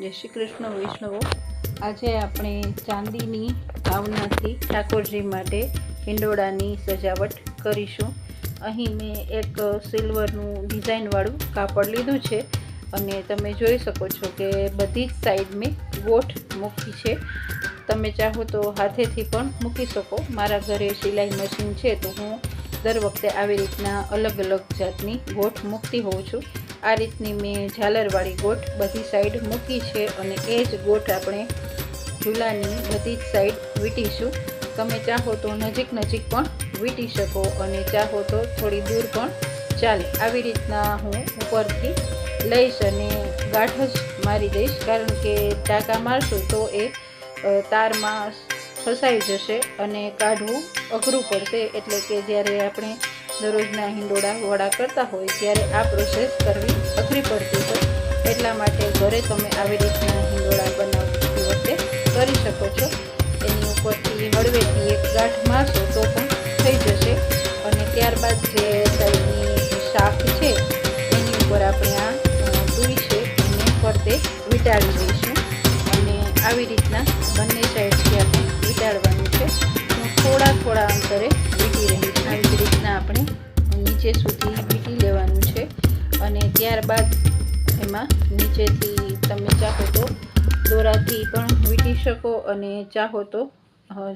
જય શ્રી કૃષ્ણ, વૈષ્ણવો. આજે આપણે ચાંદીની ભાવનાથી ઠાકોરજી માટે હિંડોળાની સજાવટ કરીશું. અહીં મેં એક સિલ્વરનું ડિઝાઇનવાળું કાપડ લીધું છે અને તમે જોઈ શકો છો કે બધી જ સાઈડ મેં ગોઠ મૂકી છે. તમે ચાહો તો હાથેથી પણ મૂકી શકો. મારા ઘરે સિલાઈ મશીન છે તો હું દર વખતે આવી રીતના અલગ અલગ જાતની ગોઠ મૂકતી હોઉં છું. આ રીતની મેં ઝાલરવાળી ગોઠ બધી સાઈડ મૂકી છે અને એ જ ગોઠ આપણે ચૂલાની બધી જ સાઈડ વીંટીશું. તમે ચાહો તો નજીક નજીક પણ વીંટી શકો અને ચાહો તો થોડી દૂર પણ ચાલે. આવી રીતના હું ઉપરથી લઈશ અને ગાંઠ જ મારી દઈશ. કારણ કે ટાંકા મારશું તો એ તારમાં ફસાઈ જશે અને કાઢવું અઘરું પડશે. એટલે કે જ્યારે આપણે દરરોજના હિંડોળા વડા કરતા હોય ત્યારે આ પ્રોસેસ કરવી અઘરી પડતી હોય. એટલા માટે ઘરે તમે આવી રીતના હિંડોળા બનાવતી વખતે કરી શકો છો. એની ઉપરથી હળવેથી એક ગાંઠ મારશો તો પણ થઈ જશે. અને ત્યારબાદ જે સાઈડની શાક છે, એની ઉપર આપણે આ દૂઈ છે, એને ફરતે વીંટાળી દઈશું અને આવી રીતના બંને નીચે સુધી વીંટી લેવાનું છે અને ત્યારબાદ એમાં નીચેથી તમે ચાહો તો દોરાથી પણ વીંટી શકો અને ચાહો તો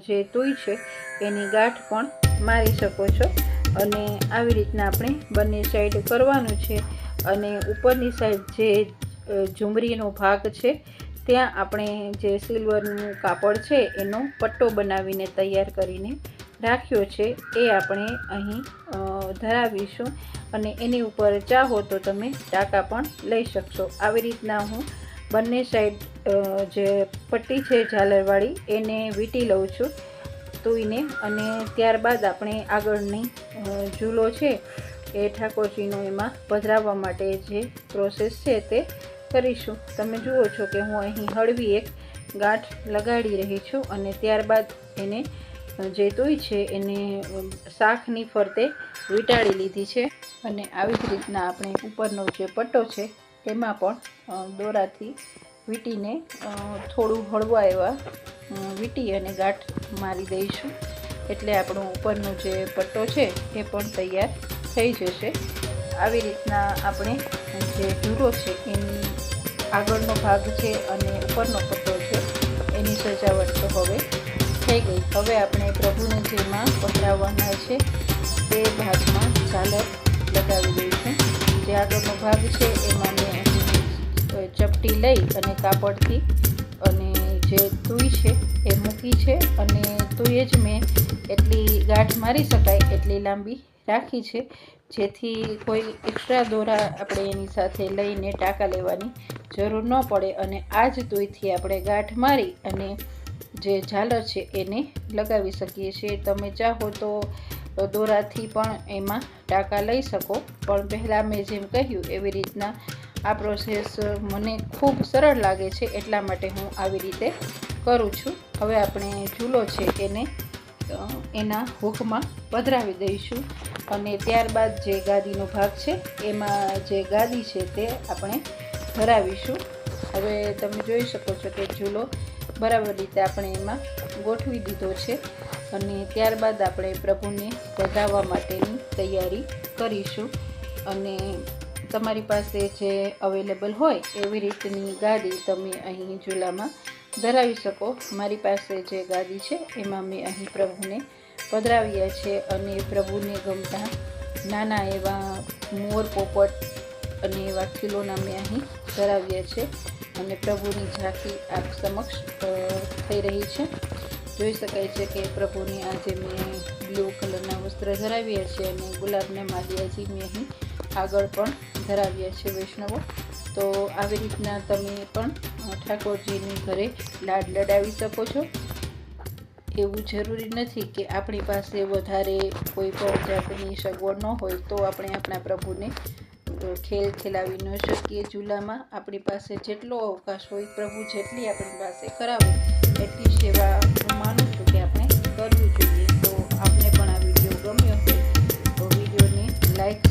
જે તોય છે એની ગાંઠ પણ મારી શકો છો. અને આવી રીતના આપણે બંને સાઈડ કરવાનું છે અને ઉપરની સાઈડ જે ઝુમરીનો ભાગ છે ત્યાં આપણે જે સિલ્વરનું કાપડ છે એનો પટ્ટો બનાવીને તૈયાર કરીને રાખ્યો છે એ આપણે અહીં ધરાવીશું અને એની ઉપર ચાહો તો તમે ટાંકા પણ લઈ શકશો. આવી રીતના હું બંને સાઈડ જે પટ્ટી છે ઝાલરવાળી એને વીંટી લઉં છું, તોઈને અને ત્યારબાદ આપણે આગળની ઝૂલો છે એ ઠાકોરજીનો એમાં પધરાવવા માટે જે પ્રોસેસ છે તે કરીશું. તમે જુઓ છો કે હું અહીં હળવી એક ગાંઠ લગાડી રહી છું અને ત્યારબાદ એને જે તોય છે એને શાકની ફરતે વીંટાળી લીધી છે અને આવી જ રીતના આપણે ઉપરનો જે પટ્ટો છે તેમાં પણ દોરાથી વીંટીને થોડું હળવા એવા વીંટી અને ગાંઠ મારી દઈશું. એટલે આપણો ઉપરનો જે પટ્ટો છે એ પણ તૈયાર થઈ જશે. આવી રીતના આપણે જે ઝૂરો છે એની આગળનો ભાગ છે અને ઉપરનો પટ્ટો છે એની સજાવટ તો હવે થઈ ગઈ. હવે આપણે પ્રભુને જેમાં પકડાવવાના છે. તે ભાગમાં ઝાલર લગાવી દઈશું જે આગળનો ભાગ છે, એમાં મેં ચપટી લઈ અને કાપડથી અને જે તુઈ છે, એ મૂકી છે. અને તૂઈ જ મેં એટલી ગાંઠ મારી શકાય એટલી લાંબી રાખી છે, જેથી કોઈ એક્સ્ટ્રા દોરા આપણે એની સાથે લઈને ટાંકા લેવાની જરૂર ન પડે. અને આ જ તુઈથી આપણે ગાંઠ મારી અને જે ઝાલર છે એને લગાવી શકીએ છીએ. તમે ચાહો તો દોરાથી પણ એમાં ટાંકા લઈ શકો. પણ પહેલાં મેં જેમ કહ્યું, એવી રીતના આ પ્રોસેસ મને ખૂબ સરળ લાગે છે, એટલા માટે હું આવી રીતે કરું છું. હવે આપણે ચૂલો છે એને એના હુકમાં પધરાવી દઈશું. અને ત્યારબાદ જે ગાદીનો ભાગ છે, એમાં જે ગાદી છે તે આપણે ભરાવીશું હવે તમે જોઈ શકો છો કે ચૂલો બરાબર રીતે આપણે એમાં ગોઠવી દીધો છે અને ત્યારબાદ આપણે પ્રભુને વધાવવા માટેની તૈયારી કરીશું. અને તમારી પાસે જે અવેલેબલ હોય એવી રીતની ગાદી તમે અહીં ચૂલામાં ધરાવી શકો. મારી પાસે જે ગાદી છે એમાં મેં અહીં પ્રભુને પધરાવ્યા છે અને પ્રભુને ગમતા નાના એવા મોર પોપટ અને એવા ખીલોના મેં અહીં ધરાવ્યા છે. અને પ્રભુની ઝાંખી આપ સમક્ષ થઈ રહી છે. જોઈ શકાય છે કે પ્રભુની આજે મેં બ્લુ કલરના વસ્ત્ર ધરાવ્યા છે અને ગુલાબના માલિયાજી મેં અહીં આગળ પણ ધરાવ્યા છે વૈષ્ણવો. તો આવી રીતના તમે પણ ઠાકોરજીની ઘરે લાડ લડાવી શકો છો. એવું જરૂરી નથી કે આપણી પાસે વધારે કોઈ પણ જાતની સગવડ ન હોય તો આપણે આપણા પ્રભુને ખેલ ખેલાવી ન શકીએ ચૂલામાં. આપણી પાસે જેટલો અવકાશ હોય, પ્રભુ જેટલી આપણી પાસે કરાવે, એટલી સેવા હું માનું છું કે આપણે કરવી જોઈએ. તો આપને પણ આ વીડિયો ગમ્યો હોય, તો વિડીયોને લાઈક